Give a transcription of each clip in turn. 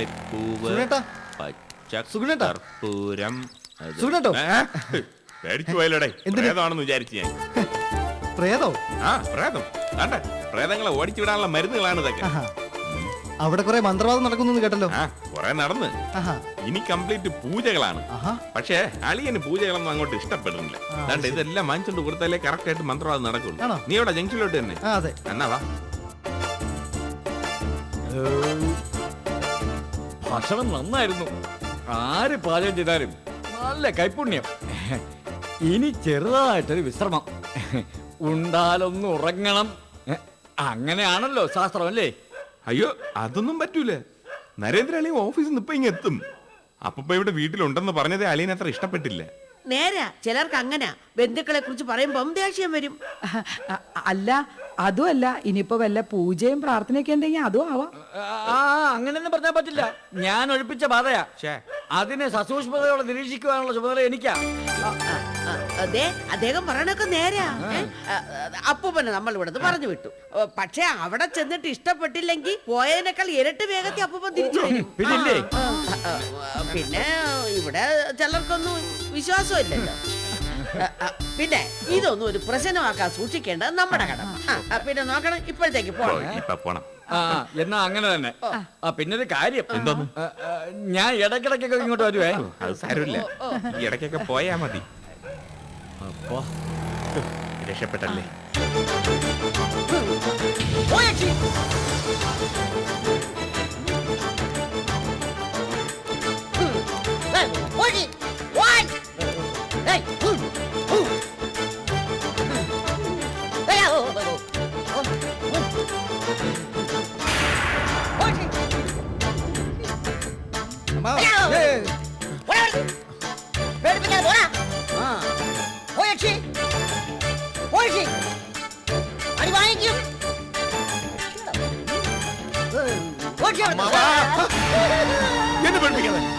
അരളിപ്പൂവ് സുഗുണേട്ടാ. സുഗുണേട്ടാ. കർപ്പൂരം അത്. സുഗുണേട്ടോ. ഏ? പേടിച്ചു പോയല്ലോടെ. എന്തിന്? പ്രേതമാണെന്ന് വിചാരിച്ചു ഞാൻ. പ്രേതോ? ആ പ്രേതം. കണ്ടേ? പ്രേതങ്ങളെ ഓടിച്ചു വിടാനുള്ള മരുന്നുകളാണ് ഇതൊക്കെ. ആഹാ. അവിടെ കുറെ മന്ത്രവാദം നടക്കുന്നു കേട്ടല്ലോ. ആ കുറെ നടന്ന്. ആഹാ. ഇനി കംപ്ലീറ്റ് പൂജകളാണ്. ആഹാ. പക്ഷേ അളിയന് പൂജകളൊന്നും അങ്ങോട്ട് ഇഷ്ടപ്പെടുന്നില്ല. ആ, അതുകൊണ്ട് ഇതെല്ലാം വാങ്ങിച്ചോണ്ട് കൊടുത്താലേ കറക്റ്റ് ആയിട്ട് മന്ത്രവാദം നടക്കുള്ളൂ. ആണോ? നീ എവിടെ ജംഗ്ഷനിലോട്ട് തന്നെ. ആ അതെ. എന്നാ വാ. ഭക്ഷണം നന്നായിരുന്നു. ആര് പാചകം ചെയ്താലും നല്ല കൈപുണ്യം. ഇനി ചെറുതായിട്ടൊരു വിശ്രമം. ഉണ്ടാലൊന്ന് ഉറങ്ങണം. അങ്ങനെയാണല്ലോ ശാസ്ത്രം അല്ലേ? അയ്യോ അതൊന്നും പറ്റൂല. നരേന്ദ്ര അളിയൻ ഓഫീസിൽ നിന്ന് ഇപ്പൊ ഇങ്ങെത്തും അപ്പൊ ഇവിടെ വീട്ടിലുണ്ടെന്ന് പറഞ്ഞതേ അളിയൻ അത്ര ഇഷ്ടപ്പെട്ടില്ല. നേരാ ചിലർക്ക് അങ്ങനെ. ബന്ധുക്കളെ കുറിച്ച് പറയുമ്പം ദേഷ്യം വരും. അല്ല അതുമല്ല ഇനിയിപ്പോ വല്ല പൂജയും പ്രാർത്ഥനയൊക്കെ ഉണ്ടെങ്കിൽ അതും ആവാം. ആ അങ്ങനെയൊന്നും പറഞ്ഞാൽ പറ്റില്ല. ഞാൻ ഒഴിപ്പിച്ച ബാധയാ. അതിനെ സസൂക്ഷ്മതയോടെ നിരീക്ഷിക്കുവാനുള്ള ചുമതല എനിക്കാ. അതെ അദ്ദേഹം പറയണൊക്കെ നേരാ. അപ്പൂപ്പനെ നമ്മൾ ഇവിടെ പറഞ്ഞു വിട്ടു. പക്ഷെ അവിടെ ചെന്നിട്ട് ഇഷ്ടപ്പെട്ടില്ലെങ്കിൽ പോയതിനേക്കാൾ ഇരട്ടി വേഗത്തിൽ അപ്പൂപ്പൻ തിരിച്ചു വരും. പിന്നെ ഇവിടെ ചിലർക്കൊന്നും വിശ്വാസമില്ലല്ലോ. പിന്നെ ഇതൊന്നും ഒരു പ്രശ്നമാക്കാൻ സൂക്ഷിക്കേണ്ടത് നമ്മുടെ കടം ആ, പിന്നെ നോക്കണം ഇപ്പോഴത്തേക്ക് പോകണം പോണം ഇപ്പൊ പോണം. ആ എന്നാ അങ്ങനെ തന്നെ. ആ പിന്നെ ഒരു കാര്യം എന്തോന്ന്? ആ, ആ, ഞാൻ ഇടയ്ക്കിടയ്ക്കൊക്കെ ഇങ്ങോട്ട് വരുവേ. അത് സാരമില്ല. ഈ ഇടയ്ക്കൊക്കെ പോയാ മതി. അപ്പോ. രക്ഷപ്പെട്ടല്ലേ?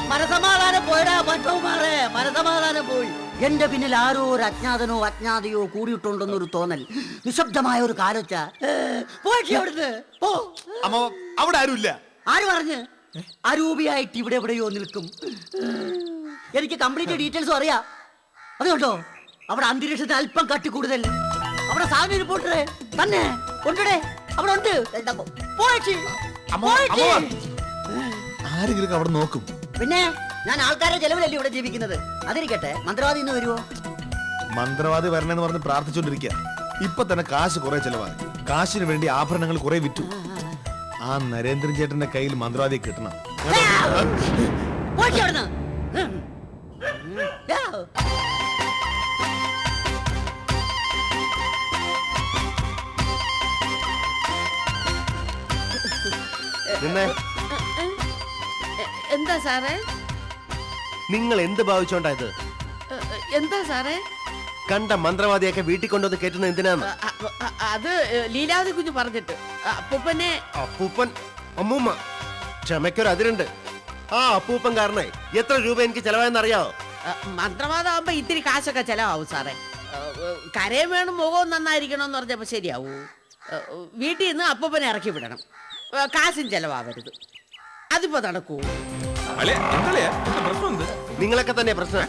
മനസമാധാനം പോയടാ പറ്റവുമാറേ മനസമാധാനം പോയി. എന്റെ പിന്നിൽ ആരോ ഒരു അജ്ഞാതനോ അജ്ഞാതയോ കൂടിയിട്ടുണ്ടെന്നൊരു തോന്നൽ. നിശബ്ദമായ ഒരു കാലൊച്ച അവിടുന്ന്. പോ. അവിടെ ആരുമില്ല. ആര് പറഞ്ഞ്? അരൂപിയായിട്ട് ഇവിടെ എവിടെയോ നിൽക്കും. എനിക്ക് കംപ്ലീറ്റ് ഡീറ്റെയിൽസും അറിയാം. അതുകൊണ്ടോ? അവിടെ അന്തരീക്ഷത്തിൽ അല്പം കട്ടി കൂടുതൽ. അവിടെ സാധനം ഇരിപ്പുണ്ടേ. തന്നെ ഉണ്ടേ അവിടെ ഉണ്ട്. എന്താ പോ- പോയേച്ചി. പോയേച്ചി. ആരെങ്കിലും അവിടെ നോക്കും. പിന്നെ? ഞാൻ ആൾക്കാരെ ചെലവിലല്ലേ ഇവിടെ ജീവിക്കുന്നത്. അതിരിക്കട്ടെ മന്ത്രവാദി ഇന്ന് വരുമോ മന്ത്രവാദി വരണെന്ന് പറഞ്ഞ് പ്രാർത്ഥിച്ചോണ്ടിരിക്കുക ഇപ്പൊ തന്നെ കാശ് കുറെ ചെലവായി. കാശിന് വേണ്ടി ആഭരണങ്ങൾ കുറെ വിറ്റു. ആ നരേന്ദ്രൻ ചേട്ടന്റെ കയ്യിൽ മന്ത്രവാദി കിട്ടണം. പോയേച്ചി അവിടുന്ന്. ഉം. യാ. നിന്നെ? എന്താ സാറേ? നിങ്ങൾ എന്ത് ഭാവിച്ചോണ്ടാ ഇത്? എന്താ സാറേ? കണ്ട മന്ത്രവാദിയൊക്കെ വീട്ടിൽ കൊണ്ടുവന്ന് കയറ്റുന്ന എന്തിനാന്ന്? അത് ലീലാവതി കുഞ്ഞു പറഞ്ഞിട്ട്. അപ്പൂപ്പനെ അപ്പൂപ്പൻ അമ്മൂമ്മ. ക്ഷമയ്ക്കൊരു അതിരുണ്ട്. ആ അപ്പൂപ്പൻ കാരണേ എത്ര രൂപ എനിക്ക് ചെലവായെന്ന് അറിയാവോ മന്ത്രവാദമാകുമ്പോ ഇത്തിരി കാശൊക്കെ ചെലവാവും സാറേ. കരയും വേണം മുഖവും നന്നായിരിക്കണം എന്ന് പറഞ്ഞപ്പോ ശരിയാവൂ. വീട്ടിൽ നിന്ന് അപ്പൂപ്പനെ ഇറക്കി വിടണം. കാശും ചെലവാവരുത്. അതിപ്പോ നടക്കൂ. നിങ്ങളൊക്കെ തന്നെ പ്രശ്ന.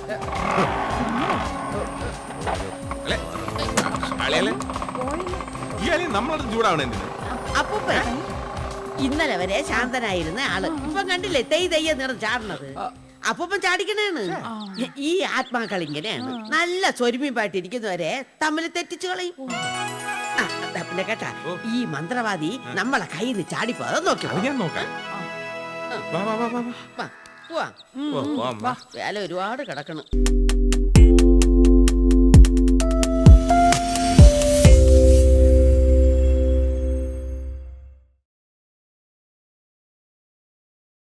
ഇന്നലെ വരെ ശാന്തനായിരുന്ന ആൾ. ഇപ്പൊ കണ്ടില്ലേ? തെയ് തെയ്യ നിറം ചാടണത് അപ്പൊ ചാടിക്കണേണ്. ഈ ആത്മാക്കൾ ഇങ്ങനെയാണ്. നല്ല സ്വരുമിപ്പായിട്ടിരിക്കുന്നവരെ തമ്മിൽ തെറ്റിച്ചു കളയും. കേട്ടാ ഈ മന്ത്രവാദി നമ്മളെ കയ്യിൽ നിന്ന് ചാടിപ്പോ അത് നോക്കി. ഞാൻ നോക്കാം. വേല ഒരുപാട് കിടക്കണം.